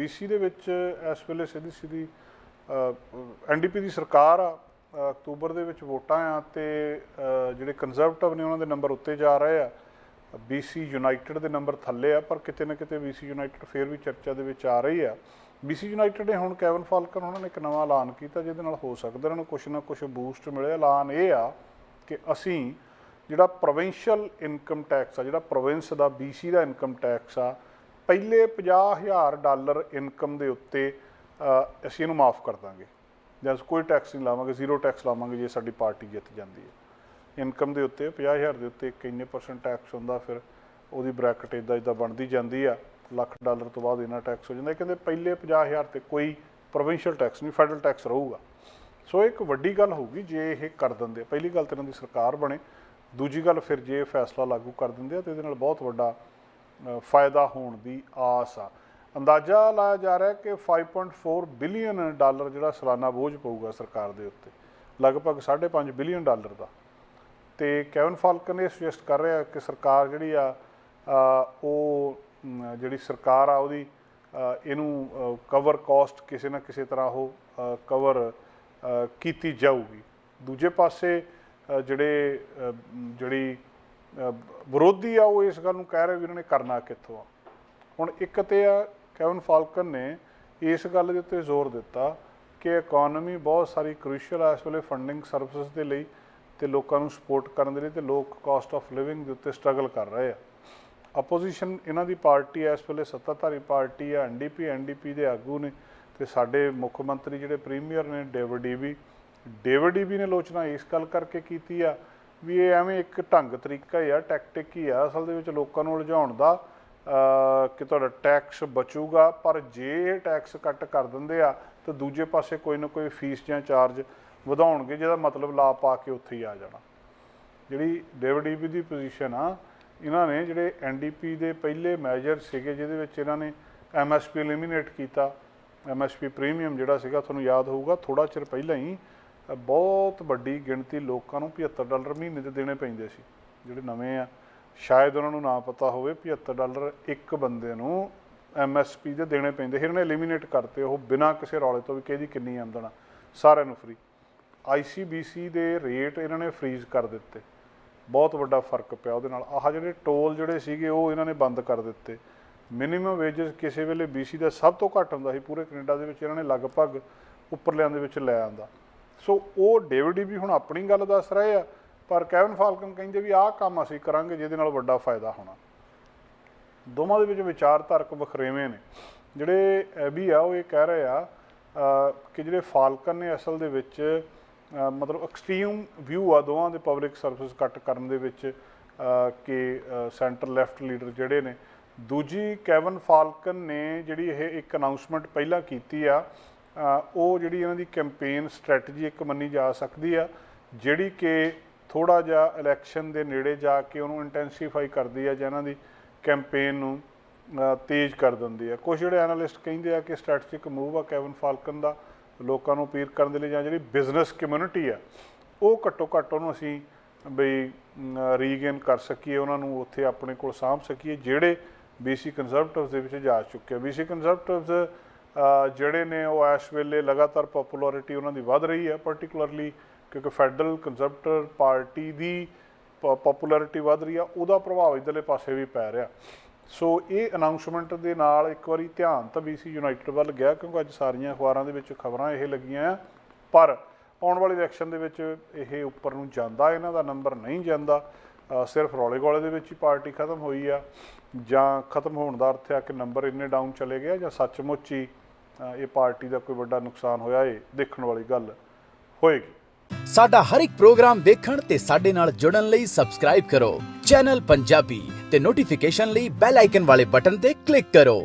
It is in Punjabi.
BC ਦੇ ਵਿੱਚ, ਇਸ ਵੇਲੇ ਸਿੱਧੀ ਸਿੱਧੀ ਐਨਡੀਪੀ ਦੀ ਸਰਕਾਰ ਆ ਅਕਤੂਬਰ ਦੇ ਵਿੱਚ ਵੋਟਾਂ ਆ ਤੇ ਜਿਹੜੇ ਕੰਜ਼ਰਵੇਟਿਵ ਨੇ ਉਹਨਾਂ ਦੇ ਨੰਬਰ ਉੱਤੇ ਜਾ ਰਹੇ ਆ। BC ਯੂਨਾਈਟਿਡ ਦੇ ਨੰਬਰ ਥੱਲੇ ਆ, ਪਰ ਕਿਤੇ ਨਾ ਕਿਤੇ BC ਯੂਨਾਈਟਿਡ ਫੇਰ ਵੀ ਚਰਚਾ ਦੇ ਵਿੱਚ ਆ ਰਹੀ ਆ। BC ਯੂਨਾਈਟਿਡ ਨੇ ਹੁਣ ਕੈਵਨ ਫਾਲਕਨ ਉਹਨਾਂ ਨੇ ਇੱਕ ਨਵਾਂ ਐਲਾਨ ਕੀਤਾ, ਜਿਹਦੇ ਨਾਲ ਹੋ ਸਕਦਾ ਇਹਨਾਂ ਨੂੰ ਕੁਝ ਨਾ ਕੁਝ ਬੂਸਟ ਮਿਲੇ। ਐਲਾਨ ਇਹ ਆ ਕਿ ਅਸੀਂ ਜਿਹੜਾ ਪ੍ਰੋਵਿੰਸ਼ੀਅਲ ਇਨਕਮ ਟੈਕਸ ਆ, ਜਿਹੜਾ ਪ੍ਰੋਵਿੰਸ ਦਾ BC ਦਾ ਇਨਕਮ ਟੈਕਸ ਆ ਪਹਿਲੇ 50000 ਡਾਲਰ ਇਨਕਮ ਦੇ ਉੱਤੇ ਅਸੀਂ ਇਹਨੂੰ ਮਾਫ ਕਰ ਦਾਂਗੇ। ਜਾਂ ਕੋਈ ਟੈਕਸ ਨਹੀਂ ਲਾਵਾਂਗੇ, ਜ਼ੀਰੋ ਟੈਕਸ ਲਾਵਾਂਗੇ ਜੇ ਸਾਡੀ ਪਾਰਟੀ ਜਿੱਤ ਜਾਂਦੀ ਹੈ। ਇਨਕਮ ਦੇ ਉੱਤੇ 50000 ਦੇ ਉੱਤੇ ਕਿੰਨੇ ਪਰਸੈਂਟ ਟੈਕਸ ਹੁੰਦਾ, ਫਿਰ ਉਹਦੀ ਬ੍ਰੈਕਟ ਇਦਾਂ ਇਦਾਂ ਬਣਦੀ ਜਾਂਦੀ ਆ, ਲੱਖ ਡਾਲਰ ਤੋਂ ਬਾਅਦ ਇਹਨਾਂ ਟੈਕਸ ਹੋ ਜਾਂਦਾ। ਕਹਿੰਦੇ ਪਹਿਲੇ 50000 ਤੇ ਕੋਈ ਪ੍ਰੋਵਿੰਸ਼ੀਅਲ ਟੈਕਸ ਨਹੀਂ ਫੈਡਰਲ ਟੈਕਸ ਰਹੂਗਾ। ਸੋ ਇੱਕ ਵੱਡੀ ਗੱਲ ਹੋਊਗੀ ਜੇ ਇਹ ਕਰ ਦਿੰਦੇ ਪਹਿਲੀ ਗੱਲ ਤਾਂ ਇਹਨਾਂ ਦੀ ਸਰਕਾਰ ਬਣੇ, ਦੂਜੀ ਗੱਲ ਫਿਰ ਜੇ ਇਹ ਫੈਸਲਾ ਲਾਗੂ ਕਰ ਦਿੰਦੇ ਆ, ਤੇ ਇਹਦੇ ਨਾਲ ਬਹੁਤ ਵੱਡਾ ਫਾਇਦਾ ਹੋਣ ਦੀ ਆਸ ਆ। ਅੰਦਾਜ਼ਾ ਲਾਇਆ ਜਾ ਰਿਹਾ ਕਿ 5.4 ਬਿਲੀਅਨ ਡਾਲਰ ਜਿਹੜਾ ਸਾਲਾਨਾ ਬੋਝ ਪਊਗਾ ਸਰਕਾਰ ਦੇ ਉੱਤੇ। ਲਗਭਗ 5.5 ਬਿਲੀਅਨ ਡਾਲਰ ਦਾ। ਤੇ ਕੈਵਨ ਫਾਲਕਨ ਇਹ ਸੁਜੈਸਟ ਕਰ ਰਿਹਾ ਕਿ ਸਰਕਾਰ ਜਿਹੜੀ ਆ ਉਹ ਜਿਹੜੀ ਸਰਕਾਰ ਆ, ਉਹਦੀ ਇਹਨੂੰ ਕਵਰ ਕਾਸਟ ਕਿਸੇ ਨਾ ਕਿਸੇ ਤਰ੍ਹਾਂ ਉਹ ਕਵਰ ਕੀਤੀ ਜਾਊਗੀ। ਦੂਜੇ ਪਾਸੇ ਜਿਹੜੇ ਜਿਹੜੀ ਵਿਰੋਧੀ ਆ, ਉਹ ਇਸ ਗੱਲ ਨੂੰ ਕਹਿ ਰਹੇ ਵੀ ਇਹਨਾਂ ਨੇ ਕਰਨਾ ਕਿੱਥੋਂ ਆ। ਹੁਣ ਇੱਕ ਤੇ ਆ ਕੈਵਨ ਫਾਲਕਨ ਨੇ ਇਸ ਗੱਲ ਦੇ ਉੱਤੇ ਜ਼ੋਰ ਦਿੱਤਾ ਕਿ ਇਕਨੋਮੀ ਬਹੁਤ ਸਾਰੀ ਕ੍ਰੂਸ਼ੀਅਲ ਆ, ਇਸ ਵੇਲੇ ਫੰਡਿੰਗ ਸਰਵਿਸਿਜ਼ ਦੇ ਲਈ ਤੇ ਲੋਕਾਂ ਨੂੰ ਸਪੋਰਟ ਕਰਨ ਦੇ ਲਈ ਤੇ ਲੋਕ ਕਾਸਟ ਆਫ ਲਿਵਿੰਗ ਦੇ ਉੱਤੇ ਸਟਰਗਲ ਕਰ ਰਹੇ ਆ। ਆਪੋਜੀਸ਼ਨ ਇਹਨਾਂ ਦੀ ਪਾਰਟੀ ਆ, ਇਸ ਵੇਲੇ ਸੱਤਾਧਾਰੀ ਪਾਰਟੀ ਆ ਐਨਡੀਪੀ ਐਨਡੀਪੀ ਦੇ ਆਗੂ ਨੇ ਤੇ ਸਾਡੇ ਮੁੱਖ ਮੰਤਰੀ ਜਿਹੜੇ ਪ੍ਰੀਮੀਅਰ ਨੇ ਡੇਵਿਡ ਈਵੀ ਡੇਵਿਡ ਈਵੀ ਨੇ ਲੋਚਨਾ ਇਸ ਗੱਲ ਕਰਕੇ ਕੀਤੀ ਆ ਵੀ ਇਹ ਐਵੇਂ ਇੱਕ ਢੰਗ ਤਰੀਕਾ ਹੀ ਆ ਟੈਕਟਿਕ ਹੀ ਆ। ਅਸਲ ਦੇ ਵਿੱਚ ਲੋਕਾਂ ਨੂੰ ਉਲਝਾਉਣ ਦਾ ਕਿ ਤੁਹਾਡਾ ਟੈਕਸ ਬਚੂਗਾ, ਪਰ ਜੇ ਇਹ ਟੈਕਸ ਕੱਟ ਕਰ ਦਿੰਦੇ ਆ, ਤਾਂ ਦੂਜੇ ਪਾਸੇ ਕੋਈ ਨਾ ਕੋਈ ਫੀਸ ਜਾਂ ਚਾਰਜ ਵਧਾਉਣਗੇ, ਜਿਹਦਾ ਮਤਲਬ ਲਾ ਪਾ ਕੇ ਉੱਥੇ ਹੀ ਆ ਜਾਣਾ। ਜਿਹੜੀ ਡੇਵਿਡ ਈਬੀ ਦੀ ਪੋਜੀਸ਼ਨ ਆ, ਇਹਨਾਂ ਨੇ ਜਿਹੜੇ ਐਨਡੀਪੀ ਦੇ ਪਹਿਲੇ ਮੈਜਰ ਸੀਗੇ, ਜਿਹਦੇ ਵਿੱਚ ਇਹਨਾਂ ਨੇ ਐਮਐਸਪੀ ਐਲੀਮੀਨੇਟ ਕੀਤਾ। ਐਮਐਸਪੀ ਪ੍ਰੀਮੀਅਮ ਜਿਹੜਾ ਸੀਗਾ, ਤੁਹਾਨੂੰ ਯਾਦ ਹੋਊਗਾ ਥੋੜਾ ਚਿਰ ਪਹਿਲਾਂ ਹੀ ਬਹੁਤ ਵੱਡੀ ਗਿਣਤੀ ਲੋਕਾਂ ਨੂੰ 75 ਡਾਲਰ ਮਹੀਨੇ ਦੇ ਦੇਣੇ ਪੈਂਦੇ ਸੀ, ਜਿਹੜੇ ਨਵੇਂ ਆ। ਸ਼ਾਇਦ ਉਹਨਾਂ ਨੂੰ ਨਾ ਪਤਾ ਹੋਵੇ 75 ਡਾਲਰ ਇੱਕ ਬੰਦੇ ਨੂੰ ਐਮਐਸਪੀ ਦੇ ਦੇਣੇ ਪੈਂਦੇ। ਸੀ ਇਹਨਾਂ ਨੇ ਐਲੀਮੀਨੇਟ ਕਰਤੇ ਉਹ ਬਿਨਾਂ ਕਿਸੇ ਰੌਲੇ ਤੋਂ ਵੀ ਕਿਹਦੀ ਕਿੰਨੀ ਆਮਦਨ ਆ, ਸਾਰਿਆਂ ਨੂੰ ਫ੍ਰੀ ਆਈਸੀਬੀਸੀ ਦੇ ਰੇਟ ਇਹਨਾਂ ਨੇ ਫ੍ਰੀਜ਼ ਕਰ ਦਿੱਤੇ। ਬਹੁਤ ਵੱਡਾ ਫ਼ਰਕ ਪਿਆ ਉਹਦੇ ਨਾਲ। ਆਹ ਜਿਹੜੇ ਟੋਲ ਜਿਹੜੇ ਸੀਗੇ, ਉਹ ਇਹਨਾਂ ਨੇ ਬੰਦ ਕਰ ਦਿੱਤੇ। ਮਿਨੀਮਮ ਵੇਜਸ ਕਿਸੇ ਵੇਲੇ BC ਦਾ ਸਭ ਤੋਂ ਘੱਟ ਹੁੰਦਾ ਸੀ, ਪੂਰੇ ਕੈਨੇਡਾ ਦੇ ਵਿੱਚ ਇਹਨਾਂ ਨੇ ਲਗਭਗ ਉੱਪਰਲਿਆਂ ਦੇ ਵਿੱਚ ਲੈ ਆਂਦਾ। ਸੋ ਉਹ ਡੇਵਿਡ ਵੀ ਹੁਣ ਆਪਣੀ ਗੱਲ ਦੱਸ ਰਹੇ ਆ, ਪਰ ਕੈਵਨ ਫਾਲਕਨ ਕਹਿੰਦੇ ਵੀ ਆਹ ਕੰਮ ਅਸੀਂ ਕਰਾਂਗੇ ਜਿਹਦੇ ਨਾਲ ਵੱਡਾ ਫਾਇਦਾ ਹੋਣਾ। ਦੋਵਾਂ ਦੇ ਵਿੱਚ ਵਿਚਾਰਧਾਰਕ ਵਖਰੇਵੇਂ ਨੇ। ਜਿਹੜੇ ਐਬੀ ਆ, ਉਹ ਇਹ ਕਹਿ ਰਹੇ ਆ ਕਿ ਜਿਹੜੇ ਫਾਲਕਨ ਨੇ ਅਸਲ ਦੇ ਵਿੱਚ ਮਤਲਬ ਐਕਸਟ੍ਰੀਮ ਵਿਊ ਆ ਦੋਵਾਂ ਦੇ ਪਬਲਿਕ ਸਰਵਿਸ ਕੱਟ ਕਰਨ ਦੇ ਵਿੱਚ ਕਿ ਸੈਂਟਰ ਲੈਫਟ ਲੀਡਰ ਜਿਹੜੇ ਨੇ। ਦੂਜੀ ਕੈਵਨ ਫਾਲਕਨ ਨੇ ਜਿਹੜੀ ਇਹ ਇੱਕ ਅਨਾਉਂਸਮੈਂਟ ਪਹਿਲਾਂ ਕੀਤੀ ਆ ਉਹ ਜਿਹੜੀ ਇਹਨਾਂ ਦੀ ਕੈਂਪੇਨ ਸਟ੍ਰੈਟਜੀ ਇੱਕ ਮੰਨੀ ਜਾ ਸਕਦੀ ਆ, ਜਿਹੜੀ ਕਿ ਥੋੜਾ ਜਿਹਾ ਇਲੈਕਸ਼ਨ ਦੇ ਨੇੜੇ ਜਾ ਕੇ ਉਹਨੂੰ ਇੰਟੈਂਸੀਫਾਈ ਕਰਦੀ ਆ ਜਾਂ ਇਹਨਾਂ ਦੀ ਕੈਂਪੇਨ ਨੂੰ ਤੇਜ਼ ਕਰ ਦਿੰਦੀ ਆ। ਕੁਝ ਜਿਹੜੇ ਐਨਾਲਿਸਟ ਕਹਿੰਦੇ ਆ ਕਿ ਸਟ੍ਰੈਟਜਿਕ ਮੂਵ ਆ ਕੈਵਨ ਫਾਲਕਨ ਦਾ, ਲੋਕਾਂ ਨੂੰ ਅਪੀਲ ਕਰਨ ਦੇ ਲਈ ਜਾਂ ਜਿਹੜੀ ਬਿਜ਼ਨਸ ਕਮਿਊਨਿਟੀ ਆ, ਉਹ ਘੱਟੋ ਘੱਟ ਉਹਨੂੰ ਅਸੀਂ ਬਈ ਰੀਗੇਨ ਕਰ ਸਕੀਏ, ਉਹਨਾਂ ਨੂੰ ਉੱਥੇ ਆਪਣੇ ਕੋਲ ਸਾਂਭ ਸਕੀਏ, ਜਿਹੜੇ BC ਕੰਜ਼ਰਵੇਟਿਵਸ ਦੇ ਵਿੱਚ ਜਾ ਚੁੱਕੇ ਆ। BC ਕੰਜ਼ਰਵੇਟਿਵਸ ਜਿਹੜੇ ਨੇ ਉਹ ਇਸ ਵੇਲੇ ਲਗਾਤਾਰ ਪਪੂਲੈਰਿਟੀ ਉਹਨਾਂ ਦੀ ਵੱਧ ਰਹੀ ਹੈ ਪਾਰਟਿਕੂਲਰਲੀ ਕਿਉਂਕਿ ਫੈਡਰਲ ਕੰਜ਼ਰਵੇਟਿਵ ਪਾਰਟੀ ਦੀ ਪਪੂਲੈਰਿਟੀ ਵੱਧ ਰਹੀ ਆ, ਉਹਦਾ ਪ੍ਰਭਾਵ ਇਧਰਲੇ ਪਾਸੇ ਵੀ ਪੈ ਰਿਹਾ। ਸੋ ਇਹ ਅਨਾਉਂਸਮੈਂਟ ਦੇ ਨਾਲ ਇੱਕ ਵਾਰੀ ਧਿਆਨ ਤਾਂ BC ਯੂਨਾਈਟਿਡ ਵੱਲ ਗਿਆ, ਕਿਉਂਕਿ ਅੱਜ ਸਾਰੀਆਂ ਅਖਬਾਰਾਂ ਦੇ ਵਿੱਚ ਖਬਰਾਂ ਇਹ ਲੱਗੀਆਂ ਆ। ਪਰ ਆਉਣ ਵਾਲੇ ਇਲੈਕਸ਼ਨ ਦੇ ਵਿੱਚ ਇਹ ਉੱਪਰ ਨੂੰ ਜਾਂਦਾ, ਇਹਨਾਂ ਦਾ ਨੰਬਰ ਨਹੀਂ ਜਾਂਦਾ। ਸਿਰਫ ਰੌਲੇ ਗੋਲੇ ਦੇ ਵਿੱਚ ਹੀ ਪਾਰਟੀ ਖਤਮ ਹੋਈ ਆ, ਜਾਂ ਖਤਮ ਹੋਣ ਦਾ ਅਰਥ ਹੈ ਕਿ ਨੰਬਰ ਇੰਨੇ ਡਾਊਨ ਚਲੇ ਗਏ ਜਾਂ ਸੱਚਮੁੱਚ ਹੀ ਇਹ ਪਾਰਟੀ ਦਾ ਕੋਈ ਵੱਡਾ ਨੁਕਸਾਨ ਹੋਇਆ ਇਹ ਦੇਖਣ ਵਾਲੀ ਗੱਲ ਹੋਏਗੀ। ਸਾਡਾ ਹਰ ਇੱਕ ਪ੍ਰੋਗਰਾਮ ਦੇਖਣ ਤੇ ਸਾਡੇ ਨਾਲ ਜੁੜਨ ਲਈ ਸਬਸਕ੍ਰਾਈਬ ਕਰੋ। ਚੈਨਲ ਪੰਜਾਬੀ ਤੇ ਨੋਟੀਫਿਕੇਸ਼ਨ ਲਈ ਬੈਲ ਆਈਕਨ ਵਾਲੇ ਬਟਨ ਤੇ ਕਲਿੱਕ ਕਰੋ।